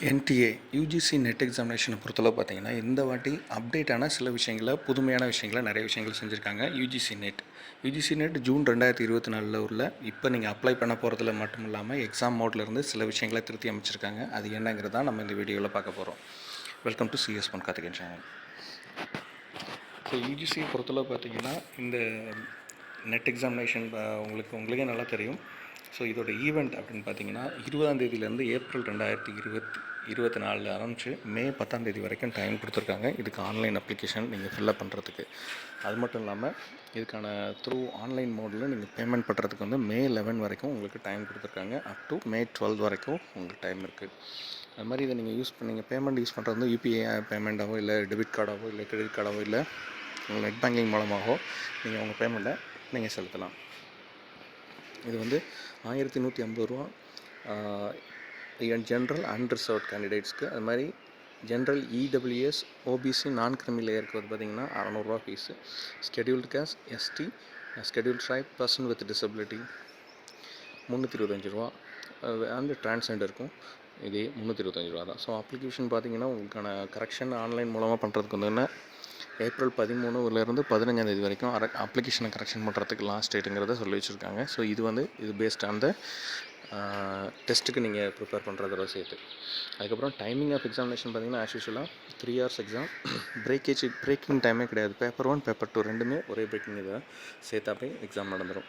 NDA UGC net எக்ஸாமினேஷனை பொறுத்தளவு பார்த்தீங்கன்னா இந்த வாட்டி அப்டேட்டான சில விஷயங்களை புதுமையான விஷயங்களை நிறைய விஷயங்கள் செஞ்சுருக்காங்க UGC NET UGC NET June ரெண்டாயிரத்தி இருபத்தி நாலில் உள்ள இப்போ நீங்கள் அப்ளை பண்ண போகிறதுல மட்டும் இல்லாமல் எக்ஸாம் மோட்லேருந்து சில விஷயங்களை திருத்தி அமைச்சிருக்காங்க. அது என்னங்கிறதா நம்ம இந்த வீடியோவில் பார்க்க போகிறோம் welcome to CS one Karthikeyan channel so யூஜிசியை பொறுத்தளவு பார்த்தீங்கன்னா இந்த நெட் எக்ஸாமினேஷன் உங்களுக்கு உங்களுக்கே நல்லா தெரியும். ஸோ இதோட ஈவெண்ட் அப்படின்னு பார்த்தீங்கன்னா இருபதாம் தேதியிலேருந்து ஏப்ரல் ரெண்டாயிரத்தி இருபத்தி இருபத்தி நாலில் ஆரம்பித்து மே பத்தாம் தேதி வரைக்கும் டைம் கொடுத்துருக்காங்க. இதுக்கு ஆன்லைன் அப்ளிகேஷன் நீங்கள் ஃபில்லப் பண்ணுறதுக்கு அது மட்டும் இல்லாமல் இதுக்கான த்ரூ ஆன்லைன் மோடில் நீங்கள் பேமெண்ட் பண்ணுறதுக்கு வந்து மே லெவன் வரைக்கும் உங்களுக்கு டைம் கொடுத்துருக்காங்க. அப் டு மே டுவெல் வரைக்கும் உங்களுக்கு டைம் இருக்குது அது மாதிரி இதை நீங்கள் யூஸ் பண்ணி பேமெண்ட் யூஸ் பண்ணுறது வந்து யூபிஐ பேமெண்ட்டாகவோ இல்லை டெபிட் கார்டாகவோ இல்லை கிரெடிட் கார்டாகவோ இல்லை உங்கள் நெட் பேங்கிங் மூலமாகவோ நீங்கள் உங்கள் பேமெண்ட்டை நீங்கள் செலுத்தலாம். இது வந்து ஆயிரத்தி நூற்றி ஐம்பது ரூபா ஜென்ரல் அண்ட் கேண்டிடேட்ஸ்க்கு அது மாதிரி ஜென்ரல் இடபிள்யூஎஸ் ஓபிசி நான் கிரிமி லேயருக்கு வந்து பார்த்திங்கன்னா அறநூறுவா fees scheduled caste ST schedule tribe person with disability முந்நூற்றி இருபத்தஞ்சி ரூபா. அண்ட் டிரான்ஸ்ஜெண்டருக்கும் இதே முந்நூற்றி இருபத்தஞ்சி ரூபா தான். ஸோ அப்ளிகேஷன் பார்த்தீங்கன்னா உங்களுக்கான கரெக்ஷன் ஆன்லைன் மூலமாக பண்ணுறதுக்கு வந்து என்ன ஏப்ரல் பதிமூணுலேருந்து பதினஞ்சாந்தேதி வரைக்கும் அர அப்ளிகேஷனை கரெக்ஷன் பண்ணுறதுக்கு லாஸ்ட் டேட்டுங்கிறத சொல்லி வச்சுருக்காங்க. ஸோ இது வந்து இது பேஸ்ட் ஆன் த டெஸ்ட்டுக்கு நீங்கள் ப்ரிப்பேர் பண்ணுறதோட சேர்த்து. அதுக்கப்புறம் டைமிங் ஆஃப் எக்ஸாமினேஷன் பார்த்தீங்கன்னா as யூஷுவலாக three hours exam breakage breaking டைமே கிடையாது. பேப்பர் ஒன் பேப்பர் டூ ரெண்டுமே ஒரே பிரேக்கிங் இதை சேர்த்தாப்பே எக்ஸாம் நடந்துடும்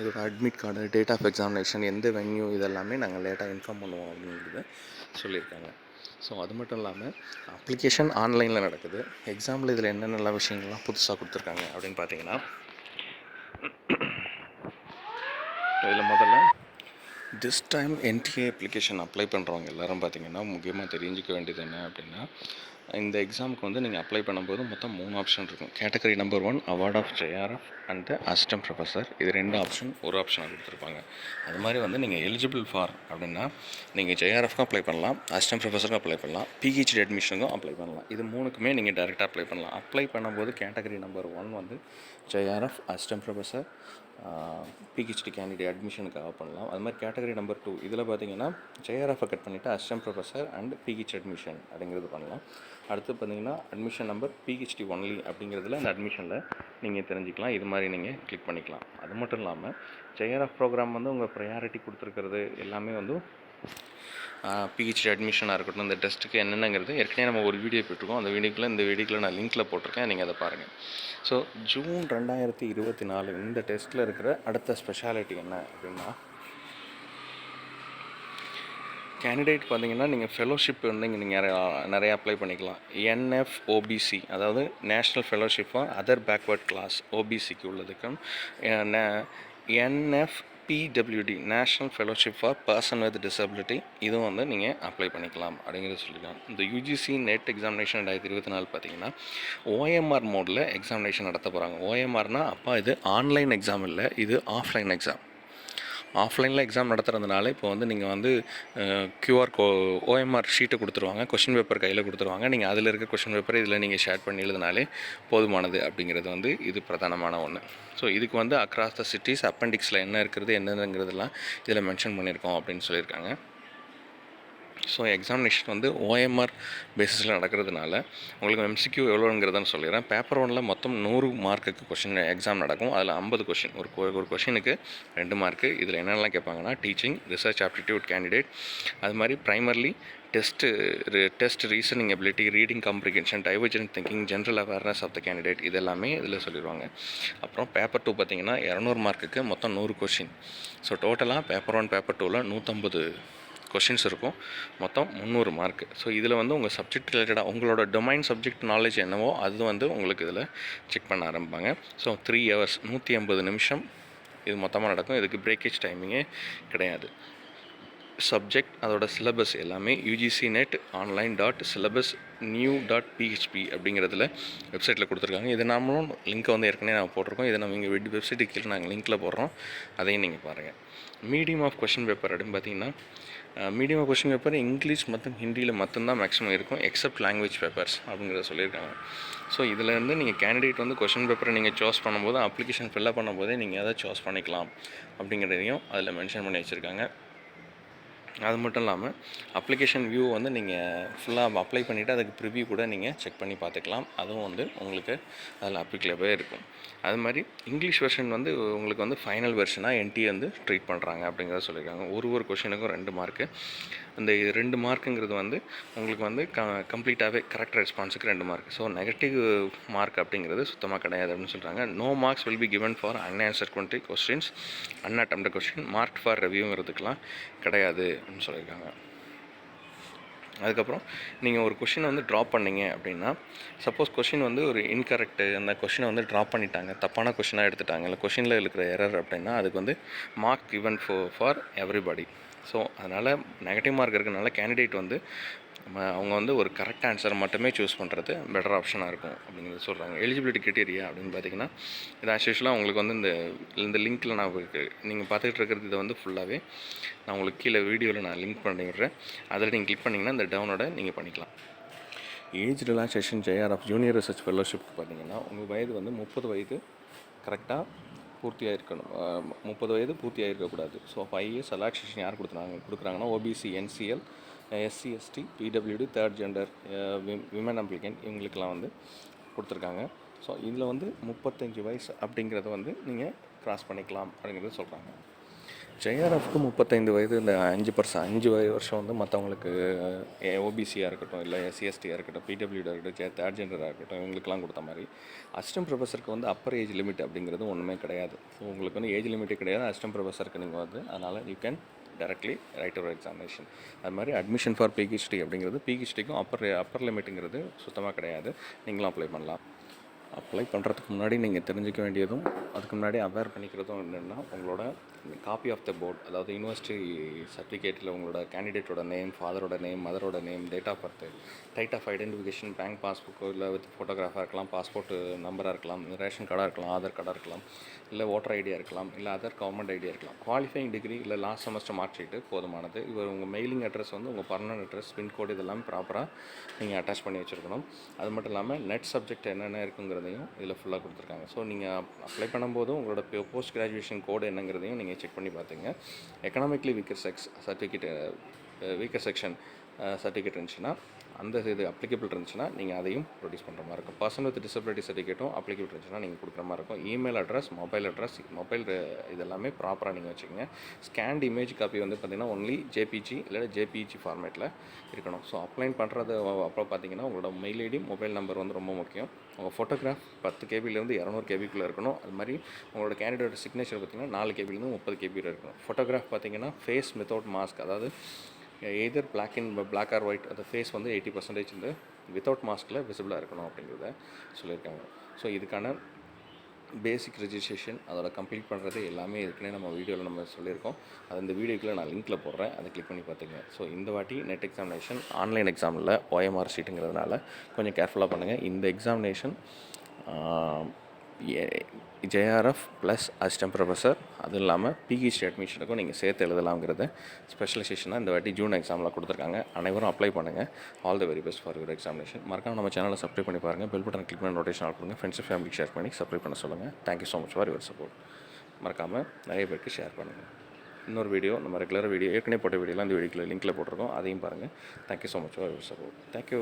இதோட admit card date of examination எந்த வென்யூ இதெல்லாமே நாங்கள் லேட்டாக இன்ஃபார்ம் பண்ணுவோம் அப்படிங்கிறத சொல்லியிருக்காங்க. ஸோ அது மட்டும் இல்லாமல் அப்ளிகேஷன் ஆன்லைனில் நடக்குது. எக்ஸாம்பிள் இதில் என்னென்ன விஷயங்கள்லாம் புதுசாக கொடுத்துருக்காங்க அப்படின்னு பார்த்தீங்கன்னா இதில் முதல்ல this time NTA application apply பண்ணுறவங்க எல்லோரும் பார்த்தீங்கன்னா முக்கியமாக தெரிஞ்சுக்க வேண்டியது என்ன அப்படின்னா இந்த எக்ஸாமுக்கு வந்து நீங்கள் அப்ளை பண்ணும்போது மொத்தம் மூணு ஆப்ஷன் இருக்கும். Category number one award of JRF and assistant professor இது ரெண்டு ஆப்ஷன் ஒரு ஆப்ஷனாக கொடுத்துருப்பாங்க. அது மாதிரி வந்து நீங்கள் எலிஜிபிள் ஃபார் அப்படின்னா நீங்கள் ஜேஆர்எஃப்க்கும் அப்ளை பண்ணலாம் அசிஸ்டன்ட் ப்ரொஃபஸருக்கும் அப்ளை பண்ணலாம் பிஹெச்டி அட்மிஷனுக்கும் அப்ளை பண்ணலாம். இது மூணுக்குமே நீங்கள் டேரெக்டாக அப்ளை பண்ணலாம். அப்ளை பண்ணும்போது கேட்டகரி நம்பர் ஒன் வந்து JRF assistant professor PhD candidate அட்மிஷனுக்காக பண்ணலாம். அது மாதிரி கேட்டகரி நம்பர் டூ இதில் பார்த்தீங்கன்னா ஜேஆர்எஃபை கட் பண்ணிவிட்டு assistant professor and PH admission அப்படிங்கிறது பண்ணலாம். அடுத்து பார்த்தீங்கன்னா அட்மிஷன் நம்பர் பிஹெச்டி ஒன்லி அப்படிங்கிறதுல அந்த அட்மிஷனில் நீங்கள் தெரிஞ்சுக்கலாம். இது மாதிரி நீங்கள் கிளிக் பண்ணிக்கலாம். அது மட்டும் இல்லாமல் ஜேஆர்எஃப் ப்ரோக்ராம் வந்து உங்கள் ப்ரையாரிட்டி கொடுத்துருக்கிறது எல்லாமே வந்து பிஹெச்டி அட்மிஷனாக இருக்கட்டும் இந்த டெஸ்ட்டுக்கு என்னென்னங்கிறது ஏற்கனவே நம்ம ஒரு வீடியோ போட்டிருக்கோம். அந்த வீடியோக்குள்ளே இந்த வீடியோக்குள்ளே நான் லிங்க்கில் போட்டிருக்கேன். நீங்கள் அதை பாருங்கள் ஸோ ஜூன் ரெண்டாயிரத்தி இருபத்தி நாலு இந்த டெஸ்ட்டில் இருக்கிற அடுத்த ஸ்பெஷாலிட்டி என்ன அப்படின்னா கேண்டிடேட் பார்த்தீங்கன்னா நீங்கள் ஃபெலோஷிப் வந்து இங்கே நீங்கள் நிறையா நிறையா அப்ளை பண்ணிக்கலாம். என்எஃப்ஓபிசி அதாவது national fellowship for other backward class ஓபிசிக்கு உள்ளதுக்கும் NF PWD national fellowship for person with disability இதுவும் வந்து நீங்கள் அப்ளை பண்ணிக்கலாம் அப்படிங்கிறத சொல்லிக்கலாம் இந்த யூஜிசி நெட் எக்ஸாமினேஷன் ரெண்டாயிரத்தி இருபத்தி நாலு பார்த்தீங்கன்னா ஓஎம்ஆர் மோடில் எக்ஸாமினேஷன் நடத்த போகிறாங்க ஓஎம்ஆர்னால் அப்போ இது ஆன்லைன் எக்ஸாம் இல்லை இது ஆஃப்லைன் எக்ஸாம் ஆஃப்லைனில் எக்ஸாம் நடத்துகிறதுனால இப்போ வந்து நீங்கள் வந்து க்யூஆர் கோ ஓஎம்ஆர் ஷீட்டை கொடுத்துருவாங்க. கொஷின் பேப்பர் கையில் கொடுத்துருவாங்க. நீங்கள் அதில் இருக்க கொஷின் பேப்பர் இதில் நீங்கள் ஷேர் பண்ணி எழுதினாலே போதுமானது அப்படிங்கிறது வந்து இது பிரதானமான ஒன்று ஸோ இதுக்கு வந்து அக்ராஸ் த சிட்டிஸ் அப்பெண்டிக்ஸில் என்ன இருக்கிறது என்னங்கிறதுலாம் இதில் மென்ஷன் பண்ணியிருக்கோம் அப்படின்னு சொல்லியிருக்காங்க. ஸோ எக்ஸாமினேஷன் வந்து ஓஎம்ஆர் பேசிஸில் நடக்கிறதுனால உங்களுக்கு எம்சிக்யூ எவ்வளோங்கிறதுன்னு சொல்லிடுறேன். பேப்பர் ஒனில் மொத்தம் நூறு மார்க்குக்கு கொஷின் எக்ஸாம் நடக்கும். அதில் ஐம்பது கொஷின் ஒரு ஒரு கொஷினுக்கு ரெண்டு மார்க்கு இதில் என்னென்னலாம் கேட்பாங்கன்னா டீச்சிங் ரிசர்ச் ஆப்டிடியூட் கேண்டிடேட் அது மாதிரி primarily test test reasoning ability reading comprehension divergent thinking general awareness of the candidate இது எல்லாமே இதில் சொல்லிடுவாங்க. அப்புறம் பேப்பர் டூ பார்த்தீங்கன்னா இரநூறு மார்க்குக்கு மொத்தம் நூறு கொஷின் ஸோ டோட்டலாக பேப்பர் ஒன் பேப்பர் டூவில் நூற்றம்பது கொஷின்ஸ் இருக்கும். மொத்தம் முந்நூறு மார்க் ஸோ இதில் வந்து உங்கள் சப்ஜெக்ட் ரிலேட்டடாக உங்களோட டொமைன் சப்ஜெக்ட் நாலேஜ் என்னவோ அது வந்து உங்களுக்கு இதில் செக் பண்ண ஆரம்பிப்பாங்க. ஸோ த்ரீ ஹவர்ஸ் நூற்றி ஐம்பது நிமிஷம் இது மொத்தமாக நடக்கும். இதுக்கு பிரேக்கேஜ் டைமிங்கே கிடையாது. சப்ஜெக்ட் அதோட சிலபஸ் எல்லாமே UGC NET online dot syllabus new dot PHP அப்படிங்கிறதுல வெப்சைட்டில் கொடுத்துருக்காங்க. இது நாமளும் லிங்க்கை வந்து ஏற்கனவே நாங்கள் போட்டிருக்கோம். இதை நம்ம இங்கே வெப்சைட்டுக்கு கீழே நாங்கள் லிங்க்கில் போடுறோம். அதையும் நீங்கள் பாருங்கள் மீடியம் ஆஃப் கொஷின் பேப்பர் அப்படின்னு பார்த்தீங்கன்னா medium of question paper English மற்றும் ஹிந்தியில் மட்டும்தான் மேக்ஸிமம் இருக்கும். எக்ஸப்ட் லாங்குவேஜ் பேப்பர்ஸ் அப்படிங்கிறத சொல்லியிருக்காங்க. ஸோ இதில் இருந்து நீங்கள் கேண்டிடேட் வந்து கொஷின் பேப்பரை நீங்கள் சூஸ் பண்ணும்போது அப்ளிகேஷன் ஃபில்லப் பண்ணும்போதே நீங்கள் எதாவது சூஸ் பண்ணிக்கலாம் அப்படிங்கிறதையும் அதில் மென்ஷன் பண்ணி வச்சுருக்காங்க. அது மட்டும் இல்லாமல் அப்ளிகேஷன் வியூ வந்து நீங்கள் ஃபுல்லாக அப்ளை பண்ணிவிட்டு அதுக்கு ப்ரிவியூ கூட நீங்கள் செக் பண்ணி பார்த்துக்கலாம். அதுவும் வந்து உங்களுக்கு அதில் அப்ளிகபிளாகவே இருக்கும். அது மாதிரி இங்கிலீஷ் வெர்ஷன் வந்து உங்களுக்கு வந்து ஃபைனல் வெர்ஷனாக என்டி வந்து ட்ரீட் பண்ணுறாங்க அப்படிங்கிறத சொல்லியிருக்காங்க. ஒரு ஒரு கொஷினுக்கும் ரெண்டு மார்க்கு இந்த இது ரெண்டு மார்க்குங்கிறது வந்து உங்களுக்கு வந்து க கம்ப்ளீட்டாகவே கரெக்ட் ரெஸ்பான்ஸுக்கு ரெண்டு மார்க் ஸோ நெகட்டிவ் மார்க் அப்படிங்கிறது சுத்தமாக கிடையாது அப்படின்னு சொல்கிறாங்க no marks will be given for unanswered twenty questions unattempted question mark for ரிவ்யூங்கிறதுக்கெலாம் கிடையாது. அப்படின்னு சொல்லியிருக்காங்க. அதுக்கப்புறம் நீங்கள் ஒரு கொஷினை வந்து ட்ராப் பண்ணீங்க அப்படின்னா சப்போஸ் கொஷின் வந்து ஒரு இன்கரெக்டு அந்த கொஷினை வந்து ட்ராப் பண்ணிட்டாங்க. தப்பான கொஷினாக எடுத்துட்டாங்க. இல்லை கொஷினில் இருக்கிற எரர் அப்படின்னா அதுக்கு வந்து mark given for for everybody so அதனால் நெகட்டிவ் மார்க் இருக்கிறனால கேண்டிடேட் வந்து நம்ம அவங்க வந்து ஒரு கரெக்ட் ஆன்சரை மட்டுமே சூஸ் பண்ணுறது பெட்டர் ஆப்ஷனாக இருக்கும் அப்படிங்கிறது சொல்கிறாங்க எலிஜிபிலிட்டி கிரிட்டீரியா அப்படின்னு பார்த்தீங்கன்னா இது ஆஸ் யூஸ்வலாக உங்களுக்கு வந்து இந்த இந்த லிங்க்கில் நான் நீங்கள் பார்த்துக்கிட்டு இருக்கிறது இதை வந்து ஃபுல்லாகவே நான் உங்களுக்கு கீழே வீடியோவில் நான் லிங்க் பண்ணி விடுறேன். அதில் நீங்கள் கிளிக் பண்ணிங்கன்னா இந்த டவுனோட நீங்கள் பண்ணிக்கலாம். Age relaxation JRF junior research fellowship பார்த்தீங்கன்னா உங்கள் வயது வந்து முப்பது வயது கரெக்டாக பூர்த்தியாக இருக்கணும் முப்பது வயது பூர்த்தியாக இருக்கக்கூடாது ஸோ ஃபைவ் இயர்ஸ் ரிலாக்ஸேஷன் யார் கொடுக்குறாங்க கொடுக்குறாங்கன்னா OBC NCL SC ST PWD third gender women applicant இவங்களுக்கெல்லாம் வந்து கொடுத்துருக்காங்க. ஸோ இதில் வந்து முப்பத்தஞ்சு வயசு அப்படிங்கிறத வந்து நீங்கள் க்ராஸ் பண்ணிக்கலாம் அப்படிங்கிறத சொல்கிறாங்க ஜேஆர்எஃப்க்கு முப்பத்தைந்து வயது இந்த அஞ்சு பர்சன்ட் அஞ்சு வய வருஷம் வந்து மற்றவங்களுக்கு ஓபிசியாக இருக்கட்டும் இல்லை எஸ்சிஎஸ்டியாக இருக்கட்டும் பிடபிள்யூடாக இருக்கட்டும் ஜே தேர்ட் ஜெண்டராக இருக்கட்டும் இவங்களுக்குலாம் கொடுத்த மாதிரி அசிஸ்டன்ட் ப்ரொஃபஸருக்கு வந்து அப்பர் ஏஜ் லிமிட் அப்படிங்கிறது ஒன்றுமே கிடையாது. ஸோ உங்களுக்கு வந்து ஏஜ் லிமிட்டே கிடையாது அசிஸ்டன்ட் ப்ரொஃபஸருக்கு நீங்கள் வந்து அதனால் யூ கேன் டைரக்ட்லி ரைட் ஒரு எக்ஸாமினேஷன் அது மாதிரி அட்மிஷன் ஃபார் பிஹெச்டி அப்படிங்கிறது பிஹெச்டிக்கும் அப்பர் அப்பர் லிமிட்டுங்கிறது சுத்தமாக கிடையாது. நீங்களும் அப்ளை பண்ணலாம். அப்ளை பண்ணுறதுக்கு முன்னாடி நீங்கள் தெரிஞ்சுக்க வேண்டியதும் அதுக்கு முன்னாடி அவேர் பண்ணிக்கிறதும் என்னென்னா உங்களோட காப்பி ஆஃப் த போர்ட் அதாவது யூனிவர்சிட்டி சர்டிஃபிகேட்டில் உங்களோட கேண்டிடேட்டோட நேம் ஃபாதரோட name மதரோட name date of birth type of identification bank பாஸ்புக்கோ இல்லை வித் ஃபோட்டோகிராஃபாக இருக்கலாம் பாஸ்போர்ட் நம்பராக இருக்கலாம் ரேஷன் கார்டாக இருக்கலாம் ஆதார் கார்டாக இருக்கலாம் இல்லை ஓட்டர் ஐடியா இருக்கலாம் இல்லை அதர் கவர்மெண்ட் ஐடியா இருக்கலாம். குவாலிஃபைங் டிகிரி இல்லை லாஸ்ட் செமஸ்டர் மார்க் ஷீட்டு போதுமானது. இவர் உங்கள் மெயிலிங் அட்ரஸ் வந்து உங்கள் பர்மனன்ட் அட்ரஸ் பின்கோடு இதெல்லாம் ப்ராப்பராக நீங்கள் அட்டாச் பண்ணி வச்சுருக்கணும். அது மட்டும் இல்லாமல் நெட் சப்ஜெக்ட் என்னென்ன இருக்குங்கிறதையும் இதில் ஃபுல்லாக கொடுத்துருக்காங்க. ஸோ நீங்கள் அப்ளை பண்ணும்போது உங்களோட போஸ்ட் கிராஜுவேஷன் கோடு என்னங்கிறதையும் நீங்கள் செக் பண்ணி பார்த்துங்க economically weaker section certificate weaker section certificate இருந்துச்சுன்னா அந்த இது அப்ளிகபிள் இருந்துச்சுன்னா நீங்கள் அதையும் ப்ரொடியூஸ் பண்ணுற மாதிரி இருக்கும். பர்சன் வித் டிசபிலிட்டி சர்டிஃபிகேட்டும் அப்ளிகபிள் இருந்துச்சுன்னா நீங்கள் கொடுக்குற மாதிரி இருக்கும். Email address mobile address mobile இதெல்லாமே ப்ராப்பராக நீங்கள் வச்சுக்கோங்க. ஸ்கேன்ட் இமேஜ் காப்பி வந்து பார்த்தீங்கன்னா ஒன்லி ஜேபிஜி இல்லை ஜேபிஜி ஃபார்மேட்டில் இருக்கணும். ஸோ அப்ளைன் பண்ணுறது அப்புறம் பார்த்தீங்கன்னா உங்களோட மெயில் ஐடி மொபைல் நம்பர் வந்து ரொம்ப முக்கியம். உங்கள் ஃபோட்டோகிராஃப் பத்து கேபிலேருந்து இரநூறு கேபிக்குள்ளே இருக்கணும். அது மாதிரி உங்களோட கேண்டிடேட் சிக்னேச்சர் பார்த்தீங்கன்னா நாலு கேபிலேருந்து முப்பது கேபியில் இருக்கணும். ஃபோட்டோகிராஃப் பார்த்தீங்கன்னா ஃபேஸ் வித்தவுட் மாஸ்க் அதாவது either black in black or white அந்த ஃபேஸ் வந்து எயிட்டி பர்சன்டேஜ் வந்து வித்தவுட் மாஸ்கில் விசிபிளாக இருக்கணும் அப்படிங்கிறத சொல்லியிருக்காங்க. ஸோ இதுக்கான பேசிக் ரெஜிஸ்ட்ரேஷன் அதோட கம்ப்ளீட் பண்ணுறது எல்லாமே ஏற்கனவே நம்ம வீடியோவில் நம்ம சொல்லியிருக்கோம். அது இந்த வீடியோக்குள்ளே நான் லிங்க்கில் போடுறேன். அதை கிளிக் பண்ணி பார்த்துங்க ஸோ இந்த வாட்டி நெட் எக்ஸாமினேஷன் ஆன்லைன் எக்ஸாமில் ஓஎம்ஆர் ஷீட்டுங்கிறதுனால கொஞ்சம் கேர்ஃபுல்லாக பண்ணுங்கள் இந்த examination JRF plus assistant professor அதுவும் இல்லாமல் பிஹெச்டி அட்மிஷனுக்கும் நீங்கள் சேர்த்து எழுதலாங்கிறத ஸ்பெஷலைசேஷனாக இந்த வாட்டி ஜூன் எக்ஸாமில் கொடுத்துருக்காங்க. அனைவரும் அப்ளை பண்ணுங்கள் all the very best for your examination மறக்காம நம்ம சேனலை சப்ஸ்கிரைப் பண்ணி பாருங்கள் பெல் பட்டன் கிளிக் பண்ணி நோட்டேஷன் ஆல் கொடுங்க ஃப்ரெண்ட்ஸ் ஃபேமிலிக்கு ஷேர் பண்ணி சப்ஸ்கிரைப் பண்ண சொல்லுங்கள் thank you so much for your support மறக்காமல் நிறைய பேருக்கு ஷேர் பண்ணுங்கள் இன்னொரு வீடியோ நம்ம ரெகுலராக வீடியோ ஏற்கனவே போட்ட வீடியோலாம் இந்த வீடியோக்குள்ள லிங்க்கில் போட்டிருக்கோம். அதையும் பாருங்கள் thank you so much for your support thank you